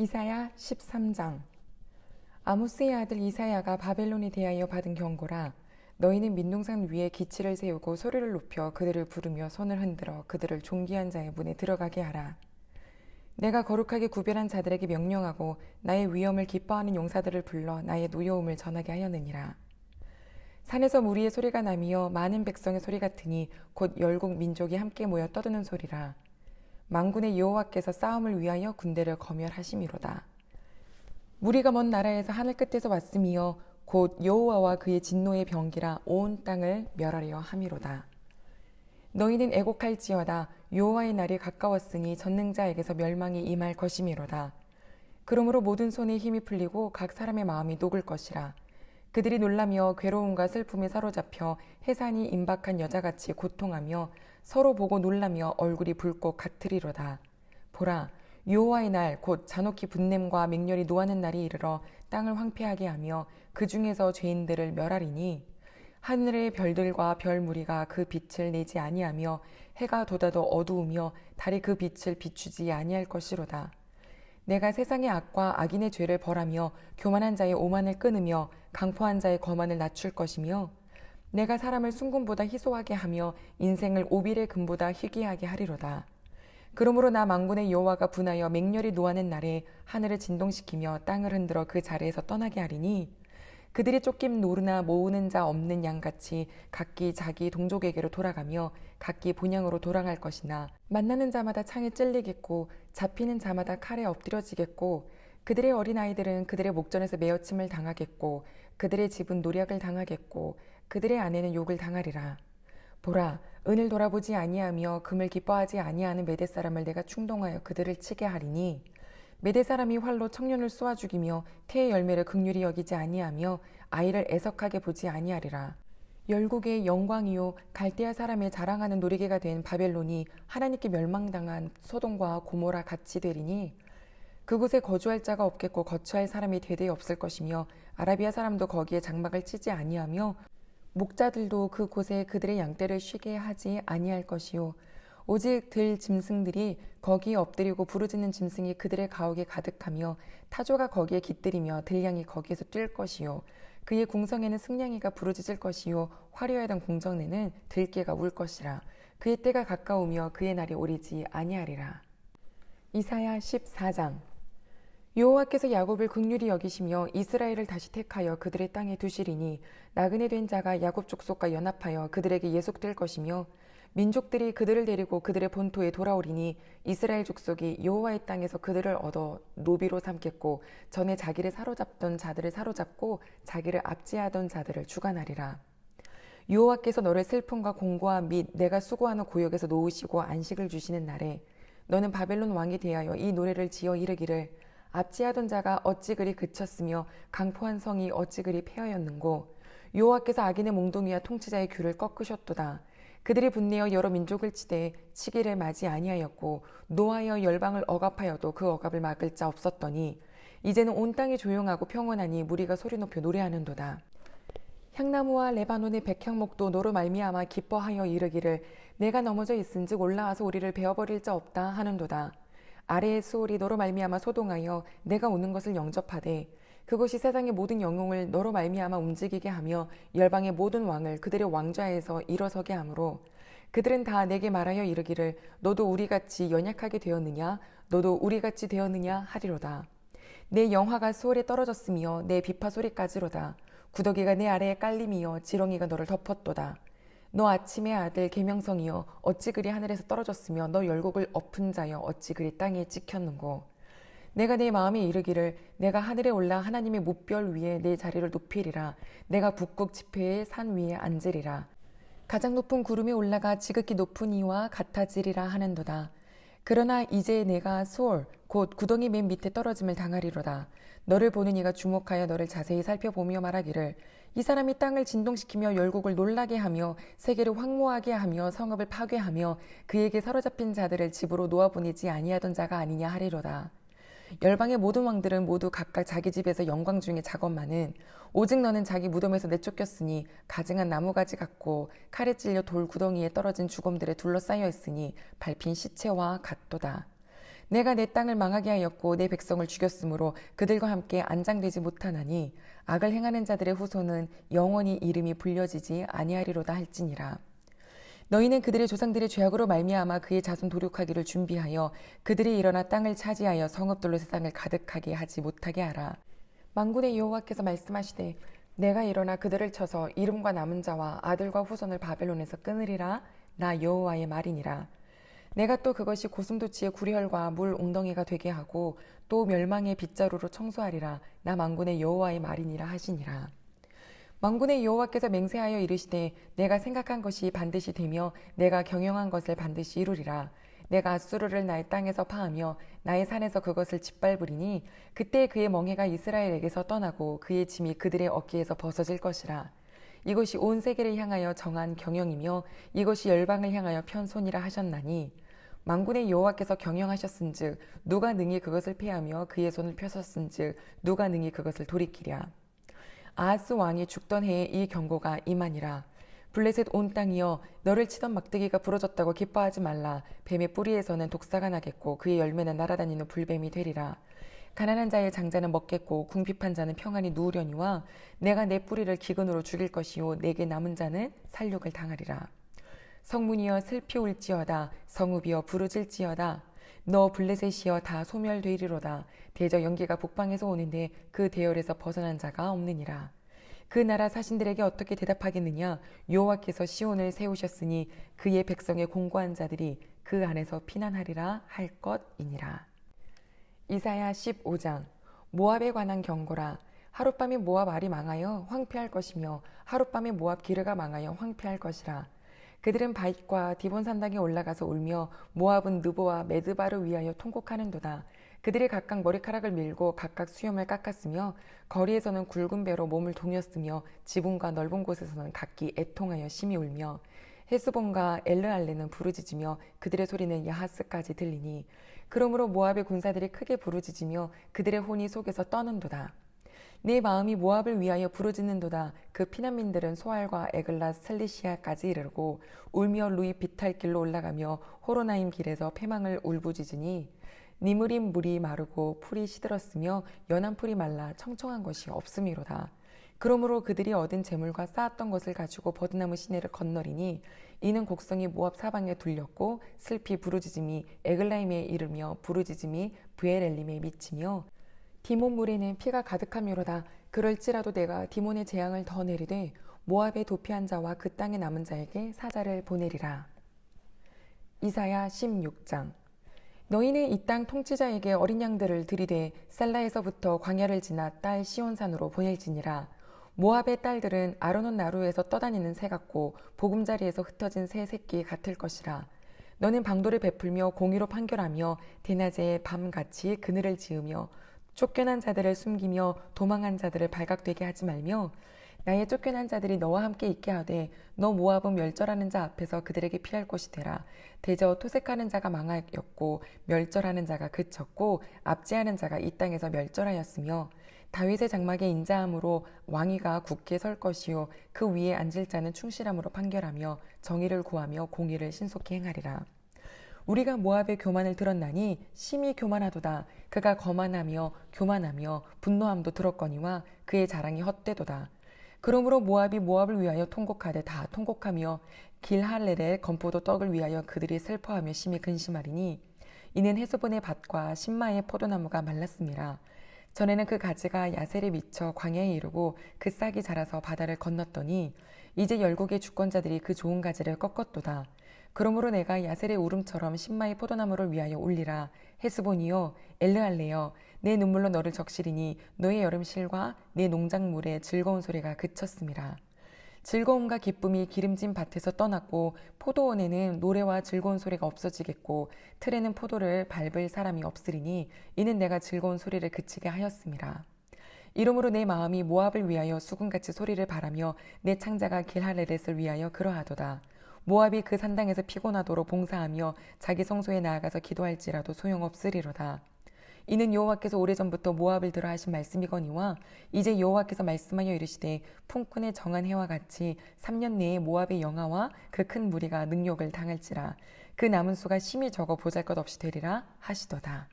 이사야 13장. 아모스의 아들 이사야가 바벨론에 대하여 받은 경고라 너희는 민둥산 위에 기치를 세우고 소리를 높여 그들을 부르며 손을 흔들어 그들을 존귀한 자의 문에 들어가게 하라. 내가 거룩하게 구별한 자들에게 명령하고 나의 위엄을 기뻐하는 용사들을 불러 나의 노여움을 전하게 하였느니라. 산에서 무리의 소리가 나며 많은 백성의 소리 같으니 곧 열국 민족이 함께 모여 떠드는 소리라 망군의 여호와께서 싸움을 위하여 군대를 거멸하심이로다. 무리가 먼 나라에서 하늘 끝에서 왔으며 곧 여호와와 그의 진노의 병기라 온 땅을 멸하려 함이로다. 너희는 애곡할지어다 여호와의 날이 가까웠으니 전능자에게서 멸망이 임할 것이미로다. 그러므로 모든 손에 힘이 풀리고 각 사람의 마음이 녹을 것이라. 그들이 놀라며 괴로움과 슬픔에 사로잡혀 해산이 임박한 여자같이 고통하며 서로 보고 놀라며 얼굴이 붉고 같으리로다. 보라, 여호와의 날 곧 잔혹히 분냄과 맹렬히 노하는 날이 이르러 땅을 황폐하게 하며 그 중에서 죄인들을 멸하리니 하늘의 별들과 별 무리가 그 빛을 내지 아니하며 해가 돋아도 어두우며 달이 그 빛을 비추지 아니할 것이로다. 내가 세상의 악과 악인의 죄를 벌하며 교만한 자의 오만을 끊으며 강포한 자의 거만을 낮출 것이며 내가 사람을 순금보다 희소하게 하며 인생을 오빌의 금보다 희귀하게 하리로다. 그러므로 나 망군의 여호와가 분하여 맹렬히 노하는 날에 하늘을 진동시키며 땅을 흔들어 그 자리에서 떠나게 하리니 그들이 쫓김 노르나 모으는 자 없는 양같이 각기 자기 동족에게로 돌아가며 각기 본향으로 돌아갈 것이나 만나는 자마다 창에 찔리겠고 잡히는 자마다 칼에 엎드려지겠고 그들의 어린아이들은 그들의 목전에서 메어침을 당하겠고 그들의 집은 노략을 당하겠고 그들의 아내는 욕을 당하리라. 보라, 은을 돌아보지 아니하며 금을 기뻐하지 아니하는 메대 사람을 내가 충동하여 그들을 치게 하리니 메대 사람이 활로 청년을 쏘아 죽이며 태의 열매를 극률이 여기지 아니하며 아이를 애석하게 보지 아니하리라. 열국의 영광이요 갈대아 사람의 자랑하는 놀이개가 된 바벨론이 하나님께 멸망당한 소돔과 고모라 같이 되리니 그곳에 거주할 자가 없겠고 거처할 사람이 대대 없을 것이며 아라비아 사람도 거기에 장막을 치지 아니하며 목자들도 그곳에 그들의 양떼를 쉬게 하지 아니할 것이요. 오직 들 짐승들이 거기에 엎드리고 부르짖는 짐승이 그들의 가옥에 가득하며 타조가 거기에 깃들이며 들량이 거기에서 뛸 것이요. 그의 궁성에는 승냥이가 부르짖을 것이요. 화려하던 궁정내는 들깨가 울 것이라. 그의 때가 가까우며 그의 날이 오리지 아니하리라. 이사야 14장 여호와께서 야곱을 극률히 여기시며 이스라엘을 다시 택하여 그들의 땅에 두시리니 나그네 된 자가 야곱 족속과 연합하여 그들에게 예속될 것이며 민족들이 그들을 데리고 그들의 본토에 돌아오리니 이스라엘 족속이 여호와의 땅에서 그들을 얻어 노비로 삼겠고 전에 자기를 사로잡던 자들을 사로잡고 자기를 압제하던 자들을 주관하리라. 여호와께서 너를 슬픔과 공고와 및 내가 수고하는 고역에서 놓으시고 안식을 주시는 날에 너는 바벨론 왕이 대하여 이 노래를 지어 이르기를 압지하던 자가 어찌 그리 그쳤으며 강포한 성이 어찌 그리 폐하였는고? 여호와께서 악인의 몽둥이와 통치자의 귀를 꺾으셨도다. 그들이 분내어 여러 민족을 치되 치기를 맞이 아니하였고 노하여 열방을 억압하여도 그 억압을 막을 자 없었더니 이제는 온 땅이 조용하고 평온하니 무리가 소리 높여 노래하는도다. 향나무와 레바논의 백향목도 너로 말미암아 기뻐하여 이르기를 내가 넘어져 있은즉 올라와서 우리를 베어버릴 자 없다 하는도다 아래의 수월이 너로 말미암아 소동하여 내가 오는 것을 영접하되 그것이 세상의 모든 영웅을 너로 말미암아 움직이게 하며 열방의 모든 왕을 그들의 왕좌에서 일어서게 하므로 그들은 다 내게 말하여 이르기를 너도 우리같이 연약하게 되었느냐? 너도 우리같이 되었느냐? 하리로다. 내 영화가 수월에 떨어졌으며 내 비파 소리까지로다. 구더기가 내 아래에 깔림이여 지렁이가 너를 덮었도다 너 아침의 아들 계명성이여 어찌 그리 하늘에서 떨어졌으며 너 열국을 엎은 자여 어찌 그리 땅에 찍혔는고? 내가 내 마음에 이르기를 내가 하늘에 올라 하나님의 무별 위에 내 자리를 높이리라. 내가 북극 지폐의 산 위에 앉으리라. 가장 높은 구름에 올라가 지극히 높은 이와 같아지리라 하는도다. 그러나 이제 내가 수월 곧 구덩이 맨 밑에 떨어짐을 당하리로다. 너를 보는 이가 주목하여 너를 자세히 살펴보며 말하기를 이 사람이 땅을 진동시키며 열국을 놀라게 하며 세계를 황무하게 하며 성읍을 파괴하며 그에게 사로잡힌 자들을 집으로 놓아보내지 아니하던 자가 아니냐 하리로다. 열방의 모든 왕들은 모두 각각 자기 집에서 영광 중에 작업만은 오직 너는 자기 무덤에서 내쫓겼으니 가증한 나무가지 같고 칼에 찔려 돌 구덩이에 떨어진 죽음들에 둘러싸여 있으니 밟힌 시체와 같도다. 내가 내 땅을 망하게 하였고 내 백성을 죽였으므로 그들과 함께 안장되지 못하나니 악을 행하는 자들의 후손은 영원히 이름이 불려지지 아니하리로다 할지니라. 너희는 그들의 조상들의 죄악으로 말미암아 그의 자손 도륙하기를 준비하여 그들이 일어나 땅을 차지하여 성읍들로 세상을 가득하게 하지 못하게 하라. 만군의 여호와께서 말씀하시되 내가 일어나 그들을 쳐서 이름과 남은 자와 아들과 후손을 바벨론에서 끊으리라 나 여호와의 말이니라. 내가 또 그것이 고슴도치의 구리혈과 물 웅덩이가 되게 하고 또 멸망의 빗자루로 청소하리라 나 만군의 여호와의 말이니라 하시니라. 만군의 여호와께서 맹세하여 이르시되 내가 생각한 것이 반드시 되며 내가 경영한 것을 반드시 이루리라. 내가 아수르를 나의 땅에서 파하며 나의 산에서 그것을 짓밟으리니 그때 그의 멍해가 이스라엘에게서 떠나고 그의 짐이 그들의 어깨에서 벗어질 것이라. 이것이 온 세계를 향하여 정한 경영이며 이것이 열방을 향하여 편손이라 하셨나니 만군의 여호와께서 경영하셨은즉 누가 능히 그것을 패하며 그의 손을 펴셨은즉 누가 능히 그것을 돌이키랴. 아하스 왕이 죽던 해에 이 경고가 임하니라. 블레셋 온 땅이여 너를 치던 막대기가 부러졌다고 기뻐하지 말라. 뱀의 뿌리에서는 독사가 나겠고 그의 열매는 날아다니는 불뱀이 되리라. 가난한 자의 장자는 먹겠고 궁핍한 자는 평안히 누우려니와 내가 내 뿌리를 기근으로 죽일 것이요 내게 남은 자는 살육을 당하리라. 성문이여 슬피 울지어다 성읍이여 부르질지어다. 너 블레셋이여 다 소멸되리로다. 대저 연기가 북방에서 오는데 그 대열에서 벗어난 자가 없느니라. 그 나라 사신들에게 어떻게 대답하겠느냐? 여호와께서 시온을 세우셨으니 그의 백성의 공고한 자들이 그 안에서 피난하리라 할 것이니라 이사야 15장. 모압에 관한 경고라. 하룻밤에 모압 알이 망하여 황폐할 것이며 하룻밤에 모압 기르가 망하여 황폐할 것이라. 그들은 바익과 디본 산당에 올라가서 울며 모압은 느보와 메드바를 위하여 통곡하는도다. 그들이 각각 머리카락을 밀고 각각 수염을 깎았으며 거리에서는 굵은 배로 몸을 동였으며 지붕과 넓은 곳에서는 각기 애통하여 심히 울며 헤스본과 엘르알레는 부르짖으며 그들의 소리는 야하스까지 들리니 그러므로 모압의 군사들이 크게 부르짖으며 그들의 혼이 속에서 떠는도다. 내 마음이 모압을 위하여 부르짖는도다. 그 피난민들은 소알과 에글라 슬리시아까지 이르고 울며 루이 비탈 길로 올라가며 호로나임 길에서 패망을 울부짖으니 니무린 물이 마르고 풀이 시들었으며 연한 풀이 말라 청청한 것이 없음이로다. 그러므로 그들이 얻은 재물과 쌓았던 것을 가지고 버드나무 시내를 건너리니 이는 곡성이 모압 사방에 둘렸고 슬피 부르짖음이 에글라임에 이르며 부르짖음이 부에렐림에 미치며 디몬 물에는 피가 가득함이로다. 그럴지라도 내가 디몬의 재앙을 더 내리되 모압의 도피한 자와 그 땅에 남은 자에게 사자를 보내리라. 이사야 16장 너희는 이 땅 통치자에게 어린 양들을 들이되 셀라에서부터 광야를 지나 딸 시온산으로 보낼지니라. 모압의 딸들은 아르논 나루에서 떠다니는 새 같고 보금자리에서 흩어진 새 새끼 같을 것이라. 너는 방도를 베풀며 공의로 판결하며 대낮에 밤같이 그늘을 지으며 쫓겨난 자들을 숨기며 도망한 자들을 발각되게 하지 말며 나의 쫓겨난 자들이 너와 함께 있게 하되 너 모압은 멸절하는 자 앞에서 그들에게 피할 곳이 되라 대저 토색하는 자가 망하였고 멸절하는 자가 그쳤고 압제하는 자가 이 땅에서 멸절하였으며 다윗의 장막에 인자함으로 왕위가 굳게 설 것이요 그 위에 앉을 자는 충실함으로 판결하며 정의를 구하며 공의를 신속히 행하리라 우리가 모압의 교만을 들었나니 심히 교만하도다. 그가 거만하며 교만하며 분노함도 들었거니와 그의 자랑이 헛되도다. 그러므로 모압이 모압을 위하여 통곡하되 다 통곡하며 길할렐의 건포도 떡을 위하여 그들이 슬퍼하며 심히 근심하리니 이는 헤스본의 밭과 신마의 포도나무가 말랐습니다. 전에는 그 가지가 야셀에 미쳐 광야에 이르고 그 싹이 자라서 바다를 건넜더니 이제 열국의 주권자들이 그 좋은 가지를 꺾었도다. 그러므로 내가 야셀의 울음처럼 신마의 포도나무를 위하여 울리라. 헤스본이여 엘르알레여 내 눈물로 너를 적시리니 너의 여름실과 내 농작물의 즐거운 소리가 그쳤습니다. 즐거움과 기쁨이 기름진 밭에서 떠났고 포도원에는 노래와 즐거운 소리가 없어지겠고 틀에는 포도를 밟을 사람이 없으리니 이는 내가 즐거운 소리를 그치게 하였습니다. 이러므로 내 마음이 모압을 위하여 수군같이 소리를 바라며 내 창자가 길하레렛을 위하여 그러하도다. 모압이 그 산당에서 피곤하도록 봉사하며 자기 성소에 나아가서 기도할지라도 소용없으리로다. 이는 여호와께서 오래전부터 모압을 들어 하신 말씀이거니와 이제 여호와께서 말씀하여 이르시되 품꾼의 정한 해와 같이 3년 내에 모압의 영하와 그 큰 무리가 능욕을 당할지라 그 남은 수가 심히 적어 보잘것없이 되리라 하시도다.